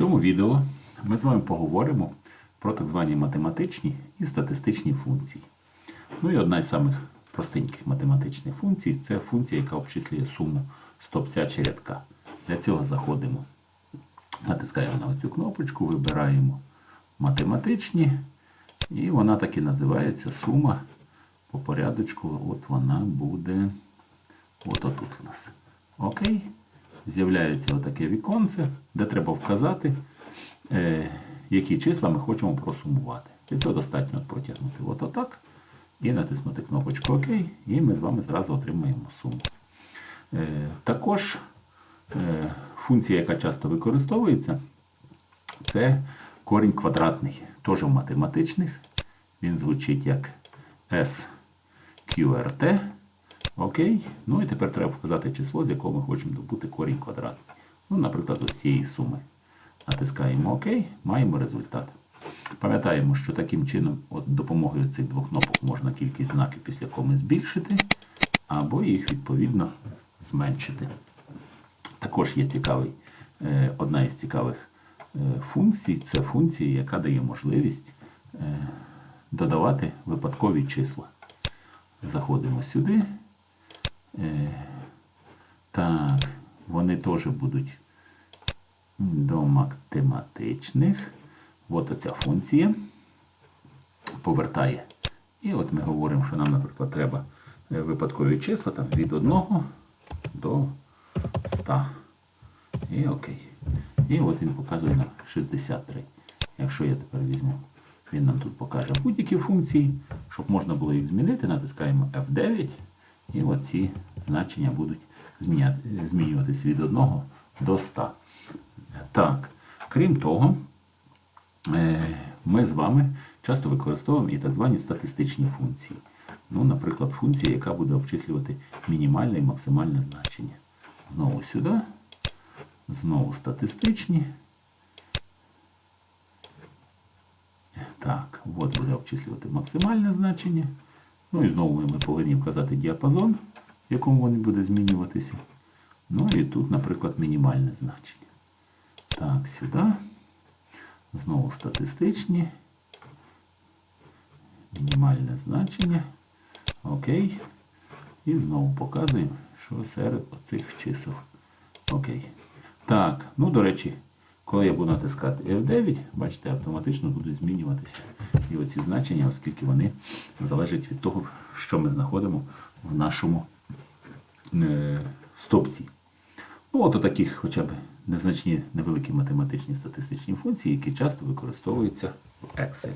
цьому відео ми з вами поговоримо про так звані математичні і статистичні функції. Ну і одна з самих простеньких математичних функцій це функція, яка обчислює суму стопця чи рядка. Для цього заходимо, натискаємо на цю кнопочку, вибираємо математичні, і вона так і називається сума по порядочку. От вона буде от отут в нас. Окей. З'являється отаке віконце, де треба вказати, е, які числа ми хочемо просумувати. Для цього достатньо от протягнути от отак і натиснути кнопочку ОК, і ми з вами зразу отримаємо суму. Е, також е, функція, яка часто використовується, це корінь квадратний, теж в математичних. Він звучить як SQRT. Окей. Ну і тепер треба вказати число, з якого ми хочемо добути корінь квадратний. Ну, наприклад, ось цієї суми. Натискаємо ОК, маємо результат. Пам'ятаємо, що таким чином, от допомогою цих двох кнопок можна кількість знаків після коми збільшити, або їх відповідно зменшити. Також є цікавий, е, одна із цікавих е, функцій це функція, яка дає можливість е, додавати випадкові числа. Заходимо сюди. Е, Так, вони теж будуть до математичних. От оця функція повертає. І от ми говоримо, що нам, наприклад, треба е, випадкові числа там, від 1 до 100. І окей. І от він показує нам 63. Якщо я тепер візьму, він нам тут покаже будь-які функції, щоб можна було їх змінити, натискаємо F9, і оці значення будуть змінюватись від 1 до 100. Так, крім того, е, ми з вами часто використовуємо і так звані статистичні функції. Ну, наприклад, функція, яка буде обчислювати мінімальне і максимальне значення. Знову сюди, знову статистичні. Так, от буде обчислювати максимальне значення. Ну і знову ми повинні вказати діапазон, в якому він буде змінюватися. Ну і тут, наприклад, мінімальне значення. Так, сюди. Знову статистичні. Мінімальне значення. Окей. І знову показуємо, що серед оцих чисел. Окей. Так, ну, до речі, коли я буду натискати F9, бачите, автоматично будуть змінюватися і оці значення, оскільки вони залежать від того, що ми знаходимо в нашому е, стопці. Ну, от таких хоча б незначні невеликі математичні статистичні функції, які часто використовуються в Excel.